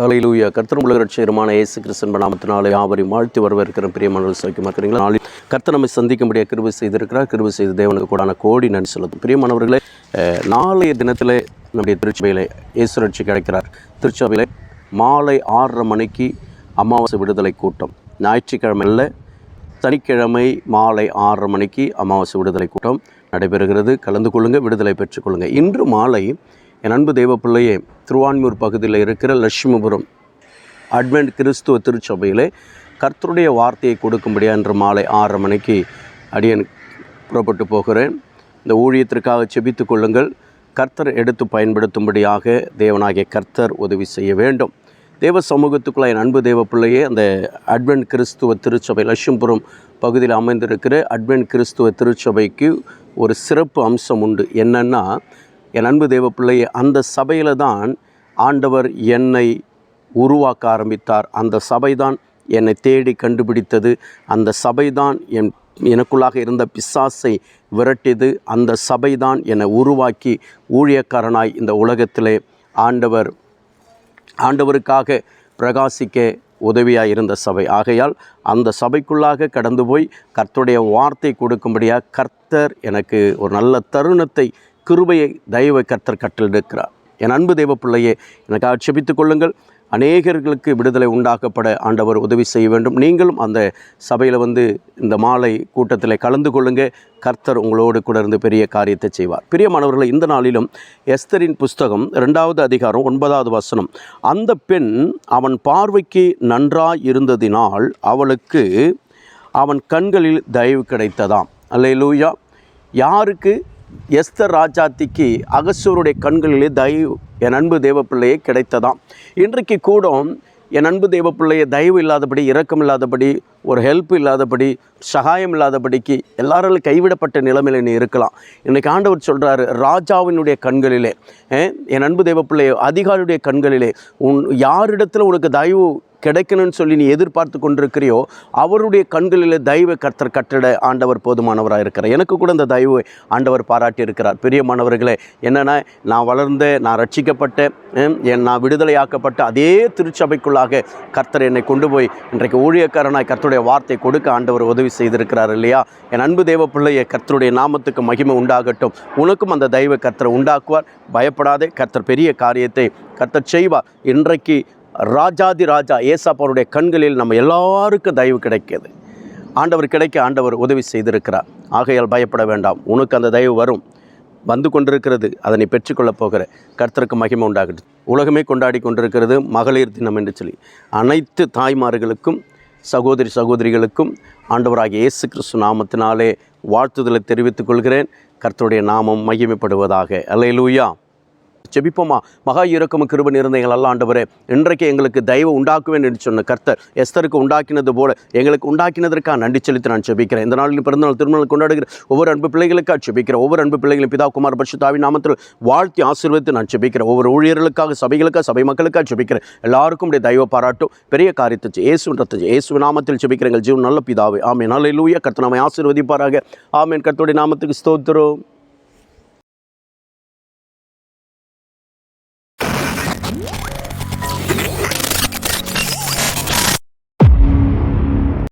Hallelujah கர்த்தர் உலக ரட்சகரமான இயேசு கிறிஸ்தன் நாமத்தினாலே யாவரையும் வாழ்த்தி வரவேற்கிற பிரியமான சௌக்கியமாக இருக்கிறீங்களா நாளில் கர்த்தர் நம்மை சந்திக்கும்படியாக கிருபை செய்திருக்கிறார். கிருபை செய்து தேவனுக்கு கூடான கோடி நன்றி செலுத்தும் பிரியமானவர்களே நாளைய தினத்தில் நம்முடைய திருச்சபையில் இயேசு ரட்சி கிடைக்கிறார் திருச்சபையில் மாலை ஆறரை மணிக்கு அமாவாசை விடுதலை கூட்டம். ஞாயிற்றுக்கிழமையில் சனிக்கிழமை மாலை ஆறரை மணிக்கு அமாவாசை விடுதலை கூட்டம் நடைபெறுகிறது. கலந்து கொள்ளுங்கள் விடுதலை பெற்றுக்கொள்ளுங்கள் இன்று மாலை என் அன்பு தெய்வ பிள்ளையே திருவான்மூர் பகுதியில் இருக்கிற லட்சுமிபுரம் அட்வென்ட் கிறிஸ்துவ திருச்சபையிலே கர்த்தருடைய வார்த்தையை கொடுக்கும்படியா இன்று மாலை ஆறரை மணிக்கு அடியன் புறப்பட்டு போகிறேன். இந்த ஊழியத்திற்காக செபித்து கொள்ளுங்கள். கர்த்தர் எடுத்து பயன்படுத்தும்படியாக தேவனாகிய கர்த்தர் உதவி செய்ய வேண்டும். தேவ சமூகத்துக்குள்ள என் அன்பு தேவ பிள்ளையே அந்த அட்வென்ட் கிறிஸ்துவ திருச்சபை லட்சும்புரம் பகுதியில் அமைந்திருக்கிற அட்வென்ட் கிறிஸ்துவ திருச்சபைக்கு ஒரு சிறப்பு அம்சம் உண்டு. என்னென்னா என் அன்பு தேவ பிள்ளையே அந்த சபையில் தான் ஆண்டவர் என்னை உருவாக்க ஆரம்பித்தார். அந்த சபை தான் என்னை தேடி கண்டுபிடித்தது. அந்த சபை தான் என் எனக்குள்ளாக இருந்த பிசாசை விரட்டியது. அந்த சபை தான் என்னை உருவாக்கி ஊழியக்காரனாய் இந்த உலகத்திலே ஆண்டவர் ஆண்டவருக்காக பிரகாசிக்க உதவியாக இருந்த சபை. ஆகையால் அந்த சபைக்குள்ளாக கடந்து போய் கர்த்தருடைய வார்த்தை கொடுக்கும்படியாக கர்த்தர் எனக்கு ஒரு நல்ல தருணத்தை கிருபையை தெய்வ கர்த்தர் கட்டளிடுக்கிறார் என் அன்பு தெய்வ பிள்ளையே எனக்கு ஆட்சேபித்துக் கொள்ளுங்கள். அநேகர்களுக்கு விடுதலை உண்டாக்கப்பட ஆண்டவர் உதவி செய்ய வேண்டும். நீங்களும் அந்த சபையில் வந்து இந்த மாலை கூட்டத்தில் கலந்து கொள்ளுங்க. கர்த்தர் உங்களோடு கூட இருந்து பெரிய காரியத்தை செய்வார். பிரியமானவர்களை இந்த நாளிலும் எஸ்தரின் புஸ்தகம் ரெண்டாவது அதிகாரம் ஒன்பதாவது வசனம். அந்த பெண் அவன் பார்வைக்கு நன்றாய் இருந்ததினால் அவளுக்கு அவன் கண்களில் தயவு கிடைத்ததாம். அல்லேலூயா. யாருக்கு? எஸ்தர் ராஜாத்திக்கு அகசூருடைய கண்களிலே தயவு என் அன்பு தேவப்பிள்ளையே கிடைத்ததாம். இன்றைக்கு கூட என் அன்பு தேவப்பிள்ளையை தயவு இல்லாதபடி இரக்கம் இல்லாதபடி ஒரு ஹெல்ப் இல்லாதபடி சகாயம் இல்லாதபடிக்கு எல்லாராலும் கைவிடப்பட்ட நிலைமையில் நீ இருக்கலாம். இன்றைக்கி ஆண்டவர் சொல்கிறாரு ராஜாவினுடைய கண்களிலே என் அன்பு தேவப்பிள்ளையை அதிகாரியுடைய கண்களிலே உன் யாரிடத்தில் உனக்கு தயவு கிடைக்கணும்னு சொல்லி நீ எதிர்பார்த்து கொண்டிருக்கிறியோ அவருடைய கண்களில் தெய்வ கர்த்தர் கட்டிட ஆண்டவர் போதுமானவராக இருக்கிறார். எனக்கு கூட இந்த தயவு ஆண்டவர் பாராட்டி இருக்கிறார். பிரியமானவர்களே என்னென்னா நான் வளர்ந்த நான் ரட்சிக்கப்பட்ட என் நான் விடுதலையாக்கப்பட்ட அதே திருச்சபைக்குள்ளாக கர்த்தர் என்னை கொண்டு போய் இன்றைக்கு ஊழியக்காரனாய் கர்த்தருடைய வார்த்தை கொடுக்க ஆண்டவர் உதவி செய்திருக்கிறார் இல்லையா? என் அன்பு தேவ பிள்ளையை கர்த்தருடைய நாமத்துக்கு மகிமை உண்டாகட்டும். உனக்கும் அந்த தெய்வ கர்த்தரை உண்டாக்குவார். பயப்படாதே கர்த்தர் பெரிய காரியத்தை கர்த்தர் செய்வார். இன்றைக்கு ராஜாதி ராஜா ஏசாப்பாருடைய கண்களில் நம்ம எல்லாருக்கும் தயவு கிடைக்கிது. ஆண்டவர் கிடைக்க ஆண்டவர் உதவி செய்திருக்கிறார். ஆகையால் பயப்பட வேண்டாம். உனக்கு அந்த தயவு வரும். வந்து கொண்டிருக்கிறது. அதனை பெற்றுக்கொள்ளப் போகிற. கர்த்தருக்கு மகிமை உண்டாகட்டும். உலகமே கொண்டாடி கொண்டிருக்கிறது. மகளிர் தினம் என்று சொல்லி. அனைத்து தாய்மார்களுக்கும் சகோதரி சகோதரிகளுக்கும் ஆண்டவராகிய இயேசு கிறிஸ்து நாமத்தினாலே வாழ்த்துதலை தெரிவித்துக் கொள்கிறேன். கர்த்தருடைய நாமம் மகிமைப்படுவதாக. அல்லேலூயா. ஜெபிப்போமா? மகா இரக்கமும் கிருப நிறைந்த எங்கள் அல்ல ஆண்டவரே இன்றைக்கு எங்களுக்கு தயவு உண்டாக்குவேன் என்று சொன்ன கர்த்தர் எஸ்தருக்கு உண்டாக்கினது போல எங்களுக்கு உண்டாக்கினதற்காக நன்றி செலுத்தி நான் ஜெபிக்கிறேன். இந்த நாளில் பிறந்தநாள் திருமணம் கொண்டாடுகிற ஒவ்வொரு அன்பு பிள்ளைகளுக்காக ஜெபிக்கிறேன். ஒவ்வொரு அன்பு பிள்ளைகளும் பிதா குமார் பரிசுத்தாவின் நாமத்தில் வாழ்த்தி ஆசீர்வதித்து நான் ஜெபிக்கிறேன். ஒவ்வொரு ஊழியர்களுக்காக சபைகளுக்காக சபை மக்களுக்காக ஜெபிக்கிறேன். எல்லாருக்கும் உடைய தயவு பாராட்டும். பெரிய காரியத்தை செய். இயேசுவின் இயேசு நாமத்தில் ஜெபிக்கிறேன் எங்கள் ஜீவன் நல்ல பிதாவே. ஆமென். நல்ல லூயா கர்த்தர் நம்மை ஆசீர்வதிப்பாராக. ஆமென். கர்த்தருடைய நாமத்துக்கு ஸ்தோத்திரம். Bye.